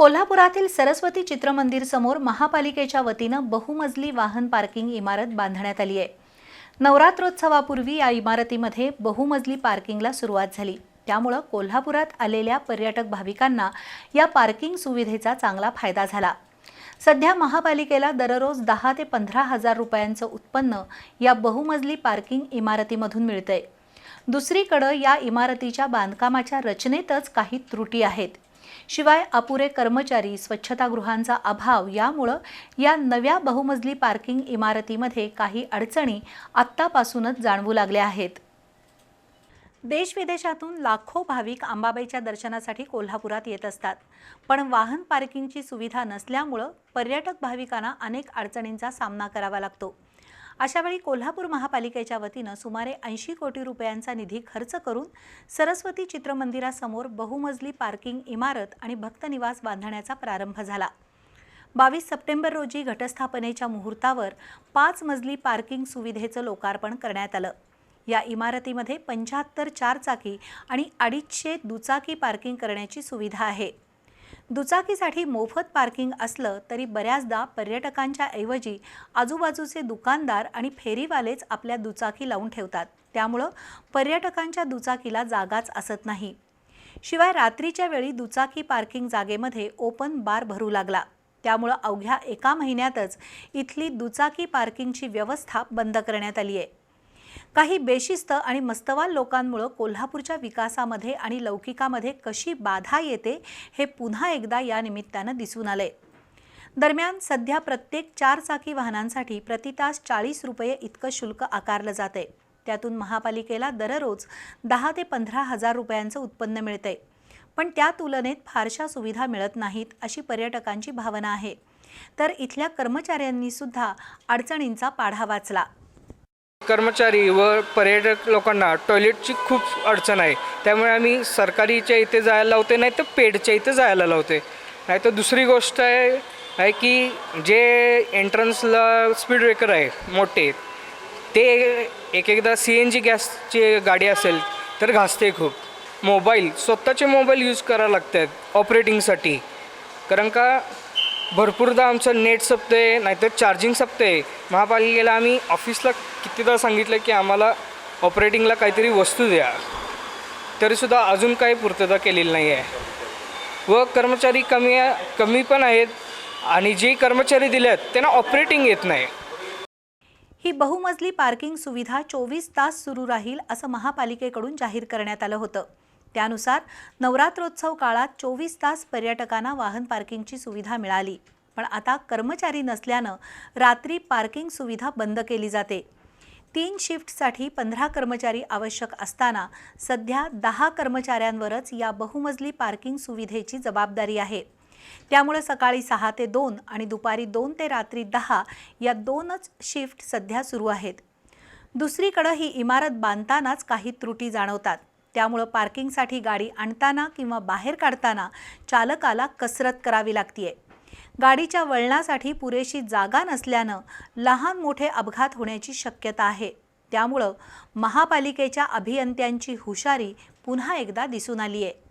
कोल्हापुरातील सरस्वती चित्रमंदिर समोर महापालिकेच्या वतीनं बहुमजली वाहन पार्किंग इमारत बांधण्यात आली आहे. नवरात्रोत्सवापूर्वी या इमारतीमध्ये बहुमजली पार्किंगला सुरुवात झाली. त्यामुळं कोल्हापुरात आलेल्या पर्यटक भाविकांना या पार्किंग सुविधेचा चांगला फायदा झाला. सध्या महापालिकेला दररोज दहा ते पंधरा हजार रुपयांचं उत्पन्न या बहुमजली पार्किंग इमारतीमधून मिळतंय. दुसरीकडं या इमारतीच्या बांधकामाच्या रचनेतच काही त्रुटी आहेत. शिवाय अपुरे कर्मचारी स्वच्छतागृहांचा अभाव यामुळं या नव्या बहुमजली पार्किंग इमारतीमध्ये काही अडचणी आत्तापासूनच जाणवू लागल्या आहेत. देशविदेशातून लाखो भाविक अंबाबाईच्या दर्शनासाठी कोल्हापुरात येत असतात. पण वाहन पार्किंगची सुविधा नसल्यामुळं पर्यटक भाविकांना अनेक अडचणींचा सामना करावा लागतो. अशावेळी कोल्हापूर महापालिकेच्या वतीनं सुमारे ऐंशी कोटी रुपयांचा निधी खर्च करून सरस्वती चित्रमंदिरासमोर बहुमजली पार्किंग इमारत आणि भक्तनिवास बांधण्याचा प्रारंभ झाला. बावीस सप्टेंबर रोजी घटस्थापनेच्या मुहूर्तावर पाच मजली पार्किंग सुविधेचं लोकार्पण करण्यात आलं. या इमारतीमध्ये पंच्याहत्तर चारचाकी आणि अडीचशे दुचाकी पार्किंग करण्याची सुविधा आहे. दुचाकीसाठी मोफत पार्किंग असलं तरी बऱ्याचदा पर्यटकांच्या ऐवजी आजूबाजूचे दुकानदार आणि फेरीवालेच आपल्या दुचाकी लावून ठेवतात. त्यामुळं पर्यटकांच्या दुचाकीला जागाच असत नाही. शिवाय रात्रीच्या वेळी दुचाकी पार्किंग जागेमध्ये ओपन बार भरू लागला. त्यामुळं अवघ्या एका महिन्यातच इथली दुचाकी पार्किंगची व्यवस्था बंद करण्यात आली आहे काही बेशिस्त आणि मस्तवाल लोकांमुळं कोल्हापूरच्या विकासामध्ये आणि लौकिकामध्ये कशी बाधा येते हे पुन्हा एकदा या निमित्तानं दिसून आलंय. दरम्यान सध्या प्रत्येक चारचाकी वाहनांसाठी प्रतितास चाळीस रुपये इतकं शुल्क आकारलं जातंय. त्यातून महापालिकेला दररोज दहा ते पंधरा हजार रुपयांचं उत्पन्न मिळतंय. पण त्या तुलनेत फारशा सुविधा मिळत नाहीत अशी पर्यटकांची भावना आहे. तर इथल्या कर्मचाऱ्यांनी सुद्धा अडचणींचा पाढा वाचला. कर्मचारी व पर्यटक लोकांना टॉयलेटची खूप अडचण आहे. त्यामुळे आम्ही सरकारीच्या इथे जायला लावते नाही तर पेडच्या इथे जायला लावते नाही तर दुसरी गोष्ट आहे आहे की जे एंट्रन्सला स्पीड ब्रेकर आहे मोठे ते एक एकदा सी एन जी गॅसची गाडी असेल तर घासते खूप. मोबाईल स्वतःचे मोबाईल यूज करावं लागतात ऑपरेटिंगसाठी कारण का भरपूरदा आमचं नेट संपते नाहीतर चार्जिंग संपते महापालिकेला आम्ही ऑफिसला कितीदा सांगितलं की आम्हाला ऑपरेटिंगला काहीतरी वस्तू द्या. तरीसुद्धा अजून काही पूर्तता केलेली नाही आहे व कर्मचारी कमी कमी पण आहेत आणि जे कर्मचारी दिले आहेत त्यांना ऑपरेटिंग येत नाही. ही बहुमजली पार्किंग सुविधा चोवीस तास सुरू राहील असं महापालिकेकडून जाहीर करण्यात आलं होतं. त्यानुसार नवरात्रोत्सव काळात चोवीस तास पर्यटकांना वाहन पार्किंगची सुविधा मिळाली. पण आता कर्मचारी नसल्यानं रात्री पार्किंग सुविधा बंद केली जाते. तीन शिफ्टसाठी पंधरा कर्मचारी आवश्यक असताना सध्या दहा कर्मचाऱ्यांवरच या बहुमजली पार्किंग सुविधेची जबाबदारी आहे. त्यामुळे सकाळी सहा ते दोन आणि दुपारी दोन ते रात्री दहा या दोनच शिफ्ट सध्या सुरू आहेत. दुसरीकडं ही इमारत बांधतानाच काही त्रुटी जाणवतात. त्यामुळं पार्किंगसाठी गाडी आणताना किंवा बाहेर काढताना चालकाला कसरत करावी लागतीये. गाडीच्या वळणासाठी पुरेशी जागा नसल्यानं लहान मोठे अपघात होण्याची शक्यता आहे. त्यामुळं महापालिकेच्या अभियंत्यांची हुशारी पुन्हा एकदा दिसून आली आहे